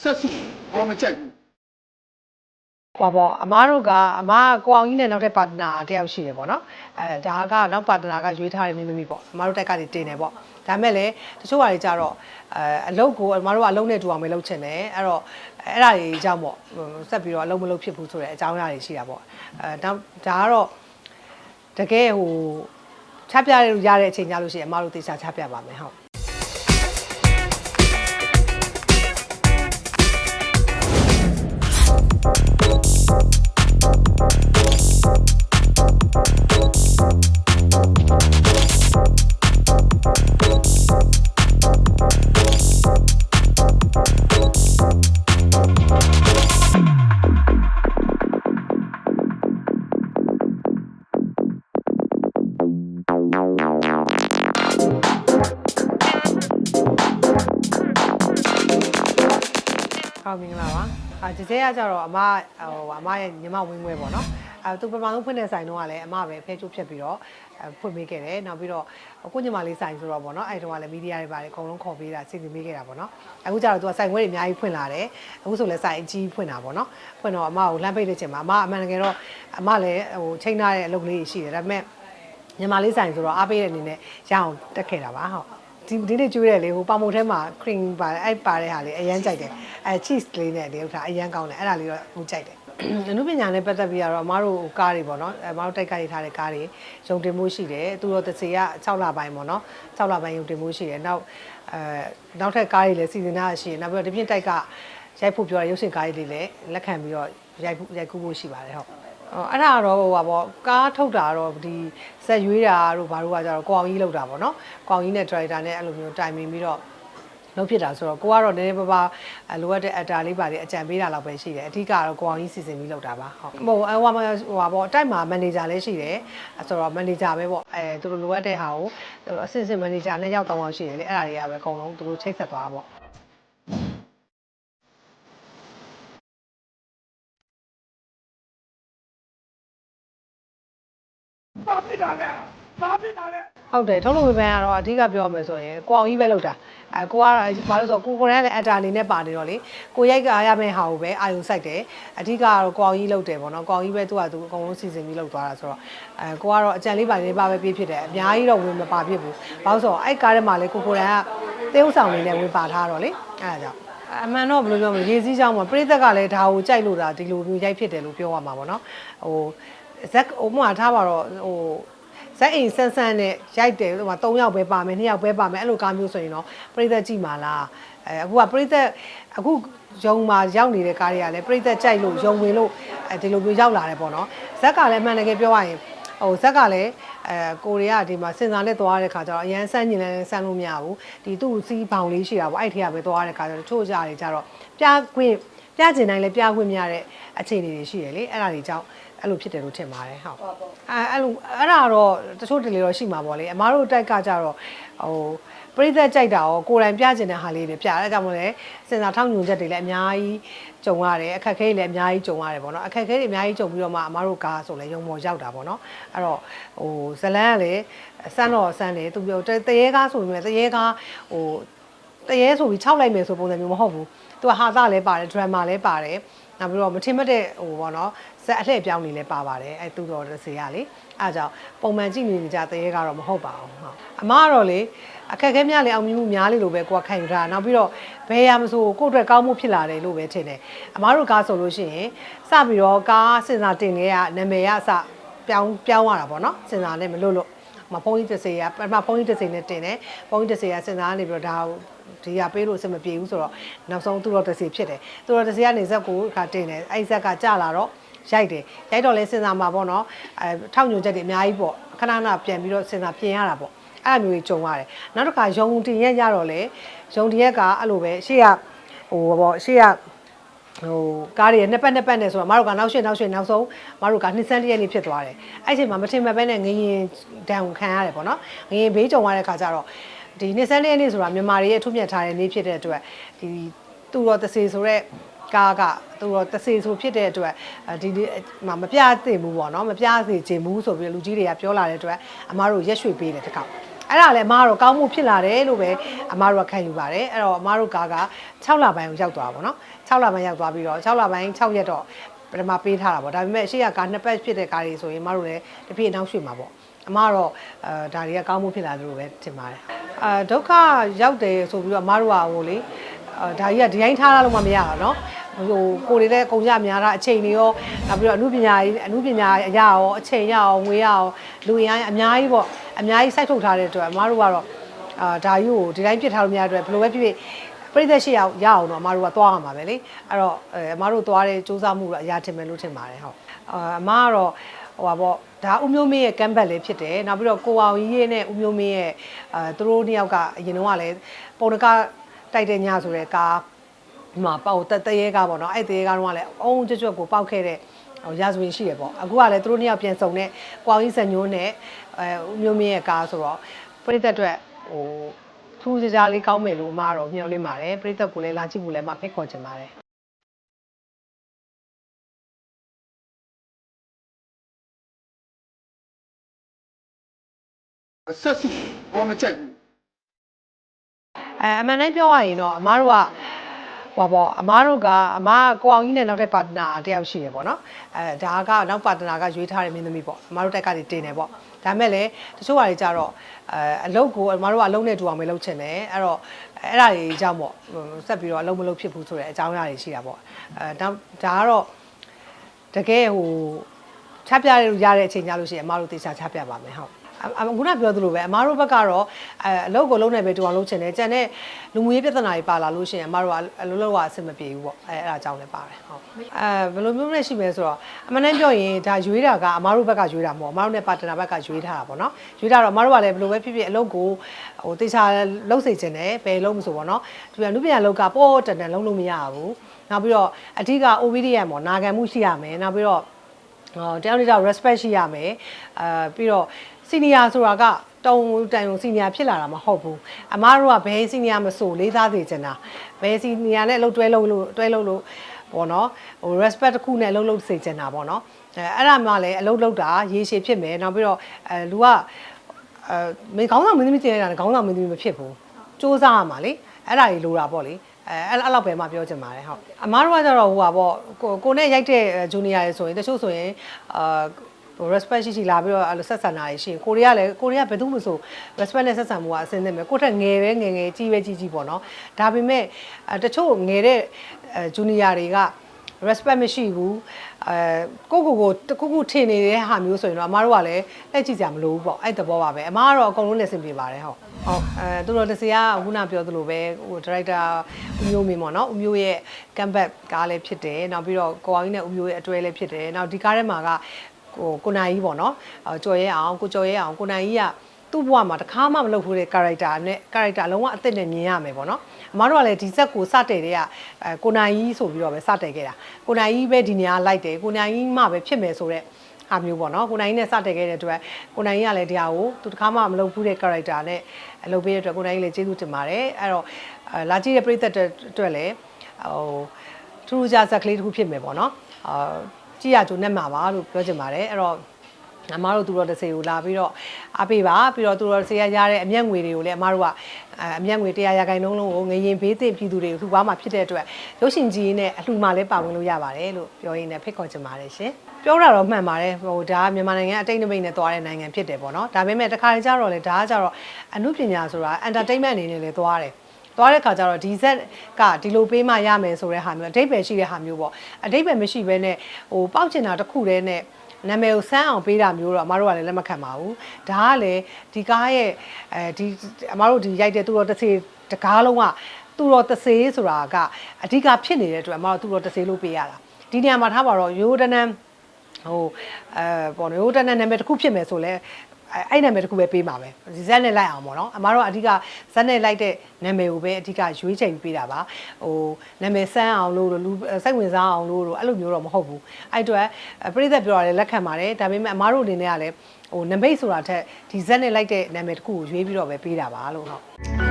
ဆက်စုဘာမကြိုက်ဘူးဟောပေါ့အမားတို့ကအမားကကိုအောင်ကြီးနဲ့နောက်တဲ့ပါတနာတယောက်ရှိတယ်ပေါ့နော်အဲဒါကနောက်ပါတနာကရွေးထားတဲ့မိမိမိပေါ့အမားတို့တက်ကနေတင်တယ်ပေါ့ဒါမဲ့လည်းတချို့ဟာတွေကြတော့အဲအလုတ်ကိုအမားတို့ကအလုံးနဲ့တူအောင်ပဲလုပ်ချင်တယ်အဲ့တော့အဲ့ဒါတွေကြောင့်ပေါ့ဟိုဆက်ပြီးတော့အလုံးမလုပ်ဖြစ်ဘူးဆိုတဲ့အကြောင်းအရာတွေရှိတာပေါ့အဲဒါဒါကတော့တကယ်ဟိုချပြရရတဲ့အချိန်ကြလို့ရှိရင်အမားတို့တေချာချပြပါမယ်ဟုတ် ဟုတ်မင်္ဂလာပါအာကြကြကကြတော့အမဟိုအမရဲ့ညီမဝင်းဝဲပေါ့နော်အဲသူပထမဆုံးဖွင့်တဲ့ဆိုင်တော့ကလည်းအမပဲဖဲချိုးဖြတ်ပြီးတော့အဲဖွင့်ပေးခဲ့တယ်နောက်ပြီးတော့ကိုညီမလေးဆိုင်ဆိုတော့ပေါ့နော်အဲ့တုန်းကလည်းမီဒီယာတွေပါတယ်အကုန်လုံးခေါ်ပေးတာစီစဉ်ပေးခဲ့တာပေါ့နော်အခုကျတော့သူကဆိုင်ခွဲတွေအများကြီးဖွင့်လာတယ်အခုဆိုလည်းဆိုင်အကြီးဖွင့်တာပေါ့နော်ဖွင့်တော့အမကိုလမ်းပိတ်တဲ့ချိန်မှာအမအမှန်တကယ်တော့အမလည်းဟိုချိန်ထားတဲ့အလုပ်လေးရှိတယ်ဒါပေမဲ့ညီမလေးဆိုင်ဆိုတော့အားပေးတဲ့အနေနဲ့ရအောင်တက်ခဲ့တာပါဟုတ် ဒီဒီနေ့ကျွေးတယ်လေဟိုပေါင်မုံထဲမှာ cream ပါတယ်အဲ့ပါတဲ့ဟာလေးအရန်ကြိုက်တယ်အဲ cheese လေးနဲ့ဒီဥစ္စာအရန်ကောင်းတယ်အဲ့ဒါလေးတော့ဟိုကြိုက်တယ်အနုပညာနဲ့ပတ်သက်ပြီးတော့အမားတို့ကားတွေပေါ့နော်အမားတို့တိုက်ကားတွေထားတဲ့ကားတွေရုံတင်မှုရှိတယ်သူတို့တစ်စီက6လပိုင်းပေါ့နော်6လပိုင်းရုံတင်မှုရှိတယ်နောက်အဲနောက်ထပ်ကားတွေလည်းစီစဉ်ထားရှိတယ်နောက်ပြီးတော့ဒီပြင်တိုက်ကရိုက်ဖို့ပြောတဲ့ရုပ်ရှင်ကားတွေလည်းလက်ခံပြီးတော့ရိုက်ဖို့ရိုက်ကူးဖို့ရှိပါတယ်ဟုတ် အော်အဲ့ဒါကတော့ဟိုပါပေါ့ကားထုတ်တာတော့ဒီဇက်ရွေးတာတို့ဘာတို့ကကြတော့ကိုအောင်ကြီးလောက်တာပေါ့နော်ကိုအောင်ကြီးနဲ့ဒရိုက်တာနဲ့အဲ့လိုမျိုးတိုင်ပင်ပြီးတော့လုပ်ဖြစ်တာဆိုတော့ကိုကတော့နည်းနည်းပါးပါအလိုအပ်တဲ့အတာလေးပါလေအကြံပေးတာလောက်ပဲရှိတယ်အဓိကတော့ကိုအောင်ကြီးစီစဉ်ပြီးလုပ်တာပါဟုတ်ဟိုအဟိုမှာဟိုပါပေါ့အတိုက်မှာမန်နေဂျာလည်းရှိတယ်ဆိုတော့မန်နေဂျာပဲပေါ့အဲသူတို့လိုအပ်တဲ့ဟာကိုအဆင့်ဆင့်မန်နေဂျာနဲ့ရောက်တော့အောင်ရှိတယ်လေအဲ့ဒါတွေကပဲအကုန်လုံးသူတို့ချိတ်ဆက်သွားတာပေါ့ တာလဲဘာဖြစ်တာလဲဟုတ်တယ်ထုတ်လို့ဝေဖန်ကတော့အဓိကပြောမယ်ဆိုရင်ကိုအောင်ကြီးပဲလောက်တာအဲကိုကတော့ဘာလို့ဆိုတော့ကိုကိုရန်လည်းအတာအနေနဲ့ပါနေတော့လေကိုရိုက်ကရမယ့်ဟာကိုပဲအာယုစိုက်တယ်အဓိကကတော့ကိုအောင်ကြီးလောက်တယ်ပေါ့နော်ကိုအောင်ကြီးပဲသူကသူအကုန်လုံးစီစဉ်ပြီးလောက်သွားတာဆိုတော့အဲကိုကတော့အကြံလေးပါလေးပါပဲပြည့်ဖြစ်တယ်အများကြီးတော့ဝင်မပါဖြစ်ဘူးဘာလို့ဆိုတော့အဲ့ကားထဲမှာလေကိုကိုရန်ကသေဥဆောင်နေနဲ့ဝင်ပါထားတော့လေအဲ့ဒါကြောင့်အမှန်တော့ဘယ်လိုပြောမလဲရေစည်းကြောင်းမှာပြိသက်ကလည်းဒါကိုကြိုက်လို့ဒါဒီလိုမျိုးရိုက်ဖြစ်တယ်လို့ပြောရမှာပေါ့နော်ဟို ဇက်ဟိုမှာထားပါတော့ဟိုဇက်အိမ်ဆန်းဆန်းနဲ့ရိုက်တယ်ဟိုမှာ3ယောက်ပဲပါမယ်2ယောက်ပဲပါမယ်အဲ့လိုကားမျိုးဆိုရင်တော့ပြိသက်ကြည့်ပါလားအဲအခုကပြိသက်အခုရုံမှာရောက်နေတဲ့ကားတွေကလည်းပြိသက်ကြိုက်လို့ရုံဝင်လို့အဲဒီလိုမျိုးရောက်လာတယ်ပေါ့နော်ဇက်ကလည်းအမှန်တကယ်ပြောရရင်ဟိုဇက်ကလည်းအဲကိုရီးယားဒီမှာစင်စာနဲ့သွားတဲ့ခါကျတော့အရန်ဆန်းညင်လည်းဆန်းလို့မရဘူးဒီသူ့စီးဘောင်လေးရှိတာပေါ့အဲ့ထက်ကပဲသွားတဲ့ခါကျတော့တချို့ကြတွေကြတော့ပြခွင့် ပြကျင်တိုင်းလည်းပြခွင့်မရတဲ့အခြေအနေတွေရှိရလေအဲ့ဒါတွေကြောင့်အဲ့လိုဖြစ်တယ်လို့ထင်ပါတယ်ဟုတ်အဲအဲ့လိုအဲ့ဒါတော့တချို့တလေတော့ရှိမှာပေါ့လေအမားတို့တိုက်ကကြတော့ဟိုပရိသတ်ကြိုက်တာရောကိုယ်တိုင်ပြကျင်တဲ့ဟာလေးတွေပြအဲဒါကြောင့်မို့လဲစင်စာထောက်ညွန်ချက်တွေလည်းအများကြီးကြုံရတယ်အခက်အခဲတွေလည်းအများကြီးကြုံရတယ်ပေါ့နော်အခက်အခဲတွေအများကြီးကြုံပြီးတော့မှအမားတို့ကားဆိုလဲရုံပေါ်ရောက်တာပေါ့နော်အဲ့တော့ဟိုဇလန်းကလည်းစမ်းတော့စမ်းတယ်သူပြောတရေကားဆိုရင်တရေကားဟို တရေဆိုပြီး6လိုက်မယ်ဆိုပုံစံမျိုးမဟုတ်ဘူးသူကဟာသလည်းပါတယ်ဒရမာလည်းပါတယ်နောက်ပြီးတော့မထင်မှတ်တဲ့ဟိုပေါ့နော်ဇက်အလှည့်ပြောင်းနေလည်းပါပါတယ်အဲသူတော်တစ်စီရလေအဲဒါကြောင့်ပုံမှန်ကြည့်နေကြတရေကတော့မဟုတ်ပါဘူးဟုတ်အမကတော့လေအခက်အခဲများလေအောင်မြင်မှုများလေလို့ပဲကိုကခံယူထားနောက်ပြီးတော့ဘယ်ရမဆိုကိုယ့်အတွက်ကောင်းမှုဖြစ်လာတယ်လို့ပဲထင်တယ်အမတို့ကားဆိုလို့ရှိရင်စပြီးတော့ကားစင်စာတင်နေရနာမည်ရအစပြောင်းပြောင်းရတာပေါ့နော်စင်စာနဲ့မလို့လို့မဖုန်းကြီးတစ်စေရပထမဖုန်းကြီးတစ်စေနဲ့တင်တယ်ဖုန်းကြီးတစ်စေကစင်စာကနေပြီးတော့ဒါ ဒီရပေးလို့အဆင်မပြေဘူးဆိုတော့နောက်ဆုံးသူတော်တစ်စေဖြစ်တယ်သူတော်တစ်စေကနေဇက်ကိုခါတင်တယ်အဲ့ဇက်ကကြာလာတော့ရိုက်တယ်ရိုက်တော့လဲစင်စာမှာပေါ့နော်အဲထောက်ညွန်ချက်တွေအများကြီးပေါ့ခဏခဏပြန်ပြီးတော့စင်စာပြင်ရတာပေါ့အဲ့လိုမျိုးကြီးကြုံရတယ်နောက်တစ်ခါယုံတင်ရက်ရတော့လေယုံတင်ရက်ကအဲ့လိုပဲရှေ့ကဟိုပေါ့ရှေ့ကဟိုကားတွေနှစ်ပတ်နှစ်ပတ်နဲ့ဆိုတော့မတို့ကနောက်ရှင်းနောက်ရှင်းနောက်ဆုံးမတို့ကနှစ်ဆန်းတရက်နေ့ဖြစ်သွားတယ်အဲ့ချိန်မှာမထင်မှတ်ပဲနဲ့ငရင်ဒဏ်ကိုခံရတယ်ပေါ့နော်ငရင်ဘေးကြုံရတဲ့ခါကျတော့ ဒီနှစ်ဆန်းတရက်နေ့ဆိုတာမြန်မာတွေရဲ့အထုမြတ်ထားတဲ့နေ့ဖြစ်တဲ့အတွက်ဒီသူတော်တစေဆိုတဲ့ကားကသူတော့တစေဆိုဖြစ်တဲ့အတွက်ဒီဒီမှာမပြသင့်ဘူးပေါ့နော်မပြစေချင်ဘူးဆိုပြီးလူကြီးတွေကပြောလာတဲ့အတွက်အမားတို့ရက်ရွှေ့ပေးတယ်တခါအဲ့ဒါလည်းအမားကတော့ကောင်းမှုဖြစ်လာတယ်လို့ပဲအမားတို့ကခံယူပါတယ်အဲ့တော့အမားတို့ကားက6လပိုင်းကိုရောက်သွားပါဘောနော်6လပိုင်းရောက်သွားပြီးတော့6လပိုင်း6ရက်တော့ပထမပေးထားတာပေါ့ဒါပေမဲ့အရှိရကားနှစ်ပတ်ဖြစ်တဲ့ကားတွေဆိုရင်အမားတို့လည်းတစ်ပြေနောက်ရွှေ့မှာပေါ့အမားတော့အဲဒါတွေကကောင်းမှုဖြစ်လာတယ်လို့ပဲထင်ပါတယ် အာဒုက္ခရောက်တယ်ဆိုပြီးတော့အမားတို့ကဟိုလေအာဒါကြီးကဒီတိုင်းထားလို့မှမရတာเนาะဟိုကိုယ်တွေလည်းအကုန်ရများတာအချိန်တွေရောနောက်ပြီးတော့အမှုပညာကြီးအမှုပညာအရာရောအချိန်ရရောငွေရရောလူရင်းအများကြီးပေါ့အများကြီးစိုက်ထုတ်ထားတဲ့အတွက်အမားတို့ကတော့အာဒါကြီးကိုဒီတိုင်းပြစ်ထားလို့မရတဲ့အတွက်ဘယ်လိုပဲဖြစ်ဖြစ်ပြိသက်ရှိအောင်ရအောင်တော့အမားတို့ကသွားရမှာပဲလေအဲ့တော့အဲအမားတို့သွားတဲ့စူးစမ်းမှုတော့အရာတင်မယ်လို့ထင်ပါတယ်ဟုတ်အာအမားကတော့ ဟိုပါပေါ့ဒါဦးမျိုးမင်းရဲ့ကမ်ဘက်လေးဖြစ်တယ်နောက်ပြီးတော့ကိုအောင်ကြီးရဲ့နဲ့ဦးမျိုးမင်းရဲ့အဲသူတို့နှစ်ယောက်ကအရင်တော့ကလည်းပုံတကတိုက်တဲ့ညဆိုတဲ့ကားဒီမှာပေါ့တတရေကားပေါ့နော်အဲ့တရေကားတော့ကလည်းအုံးကြွကြွကိုပောက်ခဲ့တဲ့ဟိုရာဇဝင်ရှိရပေါ့အခုကလည်းသူတို့နှစ်ယောက်ပြန်စုံတဲ့ကွာကြီးစံညိုးနဲ့အဲဦးမျိုးမင်းရဲ့ကားဆိုတော့ပြိသက်အတွက်ဟိုထူးခြားခြားလေးကောင်းမယ်လို့အမကတော့မျှော်လင့်ပါတယ်ပြိသက်ကိုလည်းလာကြည့်ဖို့လည်းမဖိတ်ခေါ်ချင်ပါတယ် ဆက်စုဘောမချက်ဘူးအဲအမှန်တမ်းပြောရရင်တော့အမားတို့ကဟောပေါ့အမားတို့ကအမားကိုအောင်ကြီးနဲ့နောက်တဲ့ပါတနာတယောက်ရှိရပေါ့နော်အဲဒါကနောက်ပါတနာကရွေးထားတဲ့မင်းသမီးပေါ့အမားတို့တက်ကနေတင်တယ်ပေါ့ဒါမဲ့လည်းတချို့ဟာတွေကြတော့အဲအလုတ်ကိုအမားတို့ကအလုံးနဲ့တူအောင်မလုပ်ချင်တယ်အဲ့တော့အဲ့ဒါတွေကြောင့်ပေါ့ဟိုဆက်ပြီးတော့အလုံးမလုပ်ဖြစ်ဘူးဆိုတဲ့အကြောင်းအရာတွေရှိတာပေါ့အဲနောက်ဒါကတော့တကယ်ဟိုချပြရရတဲ့အချိန်ကြလို့ရှိရင်အမားတို့တေချာချပြပါမယ်ဟုတ် အအခုနပြောသလိုပဲအမားတို့ဘက်ကတော့အဲအလုပ်ကိုလုံးနေပဲတူအောင်လုပ်ချင်တယ်ကြံတဲ့လူမှုရေးပြဿနာတွေပါလာလို့ရှိရင်အမားတို့ကအလုပ်လုပ်ရအဆင်မပြေဘူးပေါ့အဲအဲ့ဒါကြောင့်လည်းပါတယ်ဟုတ်အဲဘယ်လိုမျိုးနဲ့ရှိမဲဆိုတော့အမှန်တမ်းပြောရင်ဒါရွေးတာကအမားတို့ဘက်ကရွေးတာမဟုတ်အမားတို့နဲ့ပါတနာဘက်ကရွေးထားတာပေါ့နော်ရွေးတာတော့အမားတို့ကလည်းဘယ်လိုပဲဖြစ်ဖြစ်အလုပ်ကိုဟိုတေချာလုပ်စေချင်တယ်ဘယ်လုံးမဆိုပေါ့နော်ဒီကနုပညာလောက်ကပို့တန်တန်လုံးလို့မရဘူးနောက်ပြီးတော့အဓိက obedience ပေါ့နာခံမှုရှိရမယ်နောက်ပြီးတော့ဟောတယောက်တစ်ယောက် respect ရှိရမယ်အာပြီးတော့ senior ဆိုတာကတုံတန်ုံ senior ဖြစ်လာတာမဟုတ်ဘူးအမားတို့ကဘယ် senior မဆိုလေးစားစေချင်တာဘယ် senior နဲ့အလုပ်တွဲလုပ်လို့တွဲလုပ်လို့ပေါ့နော်ဟို respect တစ်ခုနဲ့အလုပ်လုပ်စေချင်တာပေါ့နော်အဲအဲ့ဒါမှလည်းအလုပ်လုပ်တာရေရှည်ဖြစ်မယ်နောက်ပြီးတော့အဲလူကအဲမင်းခေါင်းဆောင်မင်းသမီးတင်ရတာခေါင်းဆောင်မင်းသမီးမဖြစ်ဘူးစူးစမ်းရမှာလေအဲ့ဒါကြီးလိုတာပေါ့လေအဲအဲ့အဲ့လောက်ပဲမှပြောချင်ပါတယ်ဟုတ်အမားတို့ကကြတော့ဟိုပါပေါ့ကိုကိုနဲ့ရိုက်တဲ့ဂျူနီယာတွေဆိုရင်တချို့ဆိုရင်အာ ဟို respect ရှိရှိလာပြီးတော့အဲ့လိုဆက်ဆံတာရှိရင်ကိုရီးယားလည်းကိုရီးယားဘယ်သူမှမဆို respect နဲ့ဆက်ဆံမှုကအဆင်သင့်ပဲကိုယ့်ထက်ငယ်ပဲငယ်ငယ်ကြီးပဲကြီးကြီးပေါ့နော်ဒါပေမဲ့အဲတချို့ငယ်တဲ့အဲဂျူနီယာတွေက respect မရှိဘူးအဲကိုကိုကိုတခုခုထင်နေတဲ့ဟာမျိုးဆိုရင်တော့အမားတို့ကလည်းလက်ကြည့်ကြမလို့ဘူးပေါ့အဲ့သဘောပါပဲအမားကတော့အကုန်လုံးလက်ဆင်ပြေပါတယ်ဟုတ်ဟုတ်အဲသူတို့တစီကခုနပြောသလိုပဲဟို director ဦးမျိုးမင်းပေါ့နော်ဦးမျိုးရဲ့ comeback ကားလည်းဖြစ်တယ်နောက်ပြီးတော့ကိုအောင်ကြီးနဲ့ဦးမျိုးရဲ့အတွဲလည်းဖြစ်တယ်နောက်ဒီကားထဲမှာက ကိုကိုနိုင်ကြီးပေါ့နော်အော်ကြော်ရဲအောင်ကိုကြော်ရဲအောင်ကိုနိုင်ကြီးကသူ့ဘဝမှာတခါမှမလုပ်ဘူးတဲ့ character နဲ့ character လုံးဝအစ်စ်နဲ့မြင်ရမယ်ပေါ့နော်အမားတို့ကလည်းဒီဇက်ကိုစတဲ့တဲ့ကအဲကိုနိုင်ကြီးဆိုပြီးတော့ပဲစတဲ့ခဲ့တာကိုနိုင်ကြီးပဲဒီနေရာလိုက်တယ်ကိုနိုင်ကြီးမှပဲဖြစ်မယ်ဆိုတော့ဟာမျိုးပေါ့နော်ကိုနိုင်ကြီးနဲ့စတဲ့ခဲ့တဲ့အတွက်ကိုနိုင်ကြီးကလည်းဒီဟာကိုသူတခါမှမလုပ်ဘူးတဲ့ character နဲ့အလုပ်ပေးတဲ့အတွက်ကိုနိုင်ကြီးလည်းကျေးဇူးတင်ပါတယ်အဲ့တော့အဲလာကြည့်တဲ့ပရိသတ်တွေအတွက်လည်းဟိုထူးခြားဇက်ကလေးတစ်ခုဖြစ်မယ်ပေါ့နော်အာ ကြည့်ရကြုံနဲ့မှာပါလို့ပြောချင်ပါတယ်အဲ့တော့အမားတို့သူတော်တစ်စေကိုလာပြီးတော့အားပေးပါပြီးတော့သူတော်တစ်စေရရတဲ့အမျက်ငွေတွေကိုလည်းအမားတို့ကအအမျက်ငွေ100ရာခိုင်နှုန်းလုံးကိုငရင်ဘေးသင့်ပြည်သူတွေကိုလှူပါမှာဖြစ်တဲ့အတွက်ရုပ်ရှင်ကြီးနဲ့အလှူမှလည်းပါဝင်လို့ရပါတယ်လို့ပြောရင်းနဲ့ဖိတ်ခေါ်ချင်ပါတယ်ရှင်ပြောတာတော့မှန်ပါတယ်ဟိုဒါကမြန်မာနိုင်ငံအတိတ်နိမိတ်နဲ့သွားတဲ့နိုင်ငံဖြစ်တယ်ပေါ့နော်ဒါပေမဲ့တခါတလေကျတော့လေဒါကကျတော့အမှုပညာဆိုတာ entertainment အနေနဲ့လည်းသွားတယ် သွားတဲ့ခါကျတော့ဒီဇက်ကဒီလိုပေးမှရမယ်ဆိုတဲ့ဟာမျိုးအတိတ်ပဲရှိတဲ့ဟာမျိုးပေါ့အတိတ်ပဲမရှိဘဲနဲ့ဟိုပေါက်ချင်တာတစ်ခုတည်းနဲ့နာမည်ကိုစမ်းအောင်ပေးတာမျိုးတော့အမတို့ကလည်းလက်မခံပါဘူးဒါကလည်းဒီကားရဲ့အဲဒီအမတို့ဒီရိုက်တဲ့သူတော်တစ်စီတကားလုံးကသူတော်တစ်စေဆိုတာကအဓိကဖြစ်နေတဲ့အတွက်အမတို့သူတော်တစ်စေလို့ပေးရတာဒီနေရာမှာထားပါတော့ရိုးတနန်းဟိုအဲပေါ့နော်ရိုးတနန်းနာမည်တစ်ခုဖြစ်မယ်ဆိုလဲ အဲ့အဲ့နာမည်တစ်ခုပဲပေးမှာပဲဒီဇက်နဲ့လိုက်အောင်ပေါ့နော်အမားတို့အဓိကဇက်နဲ့လိုက်တဲ့နာမည်ကိုပဲအဓိကရွေးချိန်ပေးတာပါဟိုနာမည်စမ်းအောင်လို့လူစိတ်ဝင်စားအောင်လို့အဲ့လိုမျိုးတော့မဟုတ်ဘူးအဲ့အတွက်ပြိသက်ပြောရတယ်လက်ခံပါတယ်ဒါပေမဲ့အမားတို့အနေနဲ့ကလည်းဟိုနမိတ်ဆိုတာထက်ဒီဇက်နဲ့လိုက်တဲ့နာမည်တစ်ခုကိုရွေးပြီးတော့ပဲပေးတာပါလို့ဟုတ်